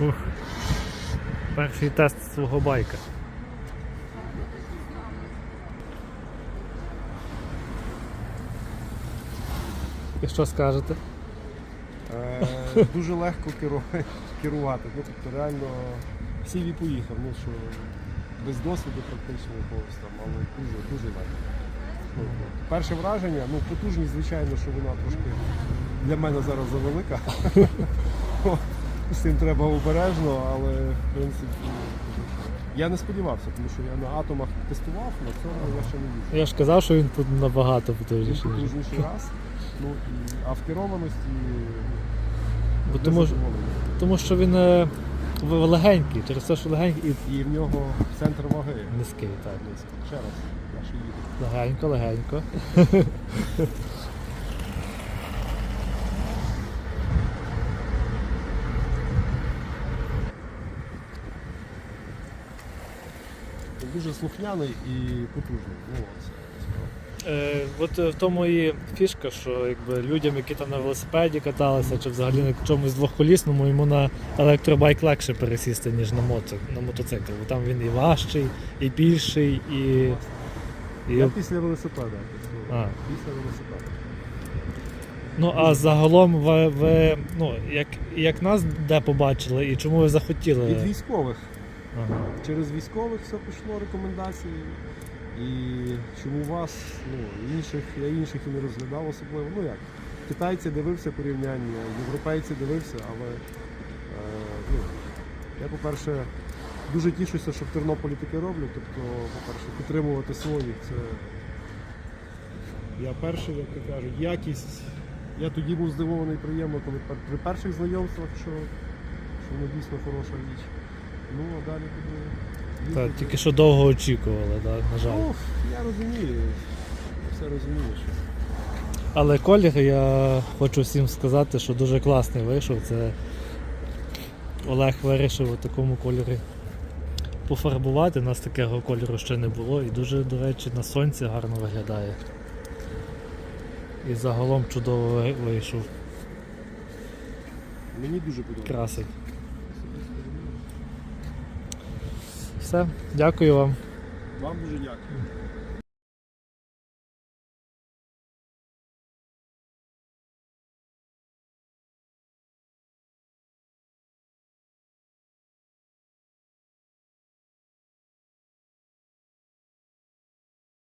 Ух. Перший тест свого байка. І що скажете? Е, дуже легко керу- керувати. Ну, тобто реально всі і поїхав, ну що без досвіду практично якогось там, але дуже, дуже легко. Ну, перше враження, ну потужність, звичайно, що вона трошки для мене зараз завелика. З цим треба обережно, але в принципі я не сподівався, тому що я на атомах тестував, на цьому я ще не їздив. Я ж казав, що він тут набагато Він потужніший. ніж- потужніший раз. Ну, і, а в керованості Бо не тому, задоволений. тому що він е, в- легенький, через те, що легенький і І в нього центр ваги. низький, так. низький. Ще раз, наші їдуть. Легенько, легенько. дуже слухняний і потужний. Ну, справа. Е, от е, в тому і фішка, що якби людям, які там на велосипеді каталися, чи взагалі на чомусь двохколісному, йому на електробайк легше пересісти, ніж на, мото, на мотоцикл. Бо там він і важчий, і більший, і. і... Я після велосипеда. після- А. Після велосипеда. Ну а загалом ви, ви ну, як, як нас де побачили і чому ви захотіли? Від військових. Ага. Через військових все пішло рекомендації. І чому вас, ну, інших, я інших і не розглядав особливо. Ну як, китайці дивився порівняння, європейці дивився, але е, ну, я, по-перше, дуже тішуся, що в Тернополі таке роблю. Тобто, по-перше, підтримувати своїх це. Я перший, як то кажуть, якість. Я тоді був здивований приємно, коли при перших знайомствах, що, що воно дійсно хороша річ. Ну, а далі буду. Та, їздити. тільки що довго очікували, да, на жаль. Ну, я розумію, я все розумію, що Але колір я хочу всім сказати, що дуже класний вийшов. Це Олег вирішив у такому кольорі пофарбувати. У нас такого кольору ще не було і дуже, до речі, на сонці гарно виглядає. І загалом чудово вийшов. мені дуже подобається. Красить. Все, дякую вам. Вам дуже дякую.